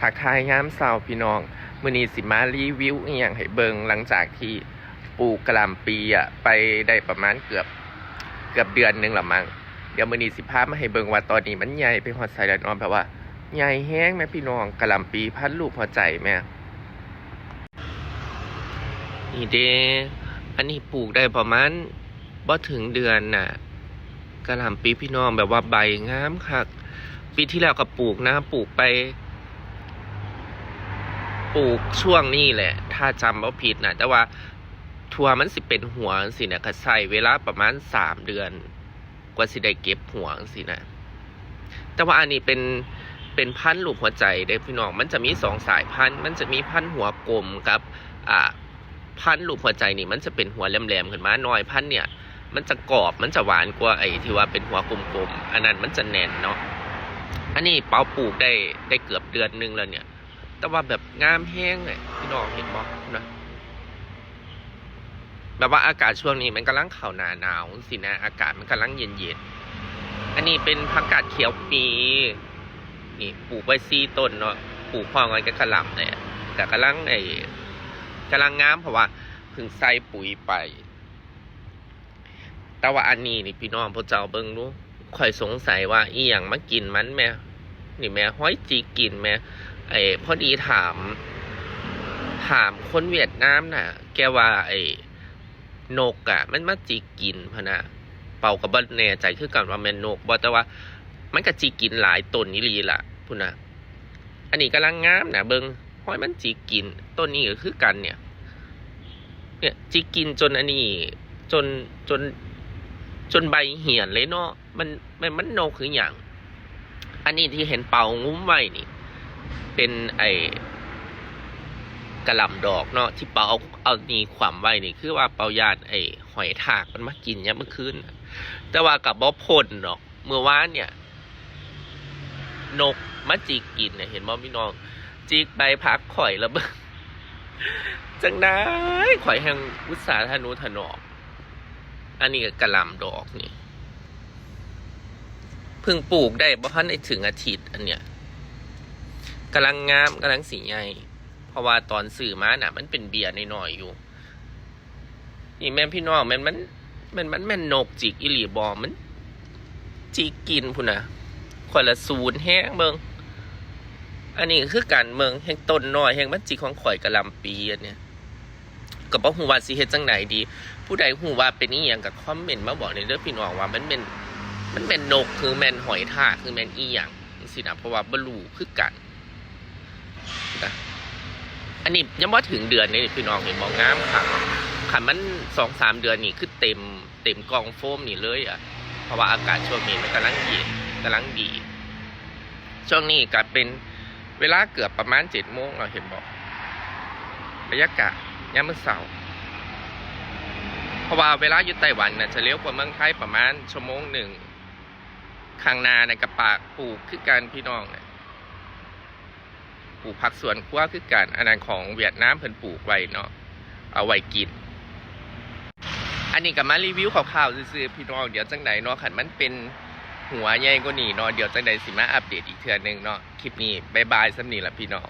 ทักทายยามเช้าพี่น้องมือนี้สิมารีวิวอีหยังให้เบิงหลังจากที่ปลูกกะหล่ำปีอะไปได้ประมาณเกือบเกือบเดือนหนึงละมั้งเดี๋ยวมือนี้สิพามาให้เบิงว่าตอนนี้มันใหญ่ไปฮอดไสแล้วเนอนแบบว่าใหญ่แฮงแม่พี่น้องกะหล่ำปีพันลูกหัวใจแม่นี่เด้อันนี้ปลูกได้ประมาณบ่ถึงเดือนน่ะกะหล่ำปีพี่น้องแบบว่าใบงามคักปีที่แล้วก็ปลูกนะปลูกไป ปลูกช่วงนี้แหละ ถ้าจำว่าผิดนะแต่ว่าทัวมันสิเป็นหัวสินะก็ใส่เวลาประมาณสามเดือน กว่าสิได้เก็บหัวสินะแต่ว่าอันนี้เป็นเป็นพันธุ์ลูกหัวใจเด้พี่น้องมันจะมีสองสายพันธุ์มันจะมีพันธุ์หัวกลมกับอ่าพันธุ์ลูกหัวใจนี่มันจะเป็นหัวแหลมๆขึ้นมาหน่อยพันธุ์เนี่ย มันจะกรอบมันจะหวานกว่าไอ้ที่ว่าเป็นหัวกลมๆอันนั้นมันจะแน่นเนาะอันนี้เปาปลูกได้ได้เกือบเดือนหนึงแล้วเนี่ย แต่ว่าแบบงามแห้งเลยพี่น้องเห็นบ่นะแบบว่าอากาศช่วงนี้มันกำลังเข้าหนาหนาวสินะ อากาศมันกำลังเย็นเย็นอันนี้เป็นผักกาดเขียวปี นี่ปลูกไว้ซีต้นเนาะปลูกพร้อมกันกับกระหล่ำเลยแต่กำลังไอ้กำลังงามเพราะว่าเพิ่งใส่ปุ๋ยไป แต่ว่าอันนี้นี่พี่น้องพวกเจ้าเบิ่งดูข่อยสงสัยว่าอีหยังมากินมันแม่นี่แม่ห้อยจีกินแม่ ไอ้พอดีถาม ถามคนเวียดนามน่ะ แกว่า ไอ้นกอะมันมาจีกินพะนะเป่ากับบ่แน่ใจคือกันว่าแมนนกบ่แต่ว่า มันก็จีกินหลายต้นนี่ลีล่ะพุ่นนะอันนี้กำลังงามนะเบิงห้อยมันจีกินต้นนี้ก็คือกันเนี่ย เนี่ยจีกินจนอันนี้ จนจน จนใบเหี่ยนเลยเนาะมันมันมันนกคืออย่าง อันนี้ที่เห็นเป่างุ้มไว้นี่ เป็นไอกระหล่ำดอกเนาะที่เป่าเอาเอานี่ขวามไว้นี่คือว่าเป่ายานไอหอยทากมันมากินเนี่ยเมื่อคืนแต่ว่ากับบ่พ่นเนาะเมื่อวานเนี่ย นกมาจีกกินเนี่ยเห็นบ่พี่น้องจีกใบพักข่อยแล้วเบิ่งจังได้ข่อยแห่งอุตสาหธนุถนอมอันนี้กระหลำดอกนี่เพิ่งปลูกได้บ่ทันได้ถึงอาทิตย์อันเนี้ย กำลังงามกำลังสีใหญ่เพราะว่าตอนสื่อมาน่ะ มันเป็นเบียร์น,น้อยอยู่ นี่แม่พี่น้องแม่นมันแม่นมันแม่นนกจิกอิหลีบอมมันจิกกินพุ่นนะคนละศูนย์แห้งเบิงอันนี้คือการเมืองแห่งต้นน้อยแห่งมันจิของข่อยกระลำปีอันเนี้ยก็บ่ฮู้ว่าสิเฮ็ดจังไหนดี ผู้ใดหูว่าเป็นอีหยังกับคอมเมนต์มาบอกในเรื่องพี่น้องว่ามันเป็นมันเป็นนกคือแมนหอยทากคือแมนอีหยังสินะเพราะว่าบลูคือกัน นะอันนี้ยังว่าถึงเดือนนี่พี่น้องเห็นมองงามค่ะขันมันสองสามเดือนนี่คือเต็มเต็มกองโฟมนี่เลยอะ เพราะว่าอากาศช่วงนี้มันกำลังเย็นกำลังดี ช่วงนี้ก็เป็นเวลาเกือบประมาณเจ็ดโมงเราเห็นบอกบรรยากาศยามมื้อเช้าเพราะว่าเวลาอยู่ไต้หวันน่ะจะเลี้ยวกว่าเมืองไทยประมาณชั่วโมงหนึ่งข้างนาในกระปากปลูกคือการพี่น้องเนี่ย ปลูกผักสวนครัวคือการอันนั้นของเวียดนามเพิ่นปลูกไว้เนาะเอาไว้กิน อันนี้ก็มารีวิวข่าวๆซื่อๆพี่น้องเดี๋ยวจังไหนเนาะขันมันเป็นหัวใหญ่กว่านี้เนาะเดี๋ยวจังไหนสิมาอัปเดตอีกเทื่อนึงเนาะคลิปนี้บายบายสำนีละพี่น้อง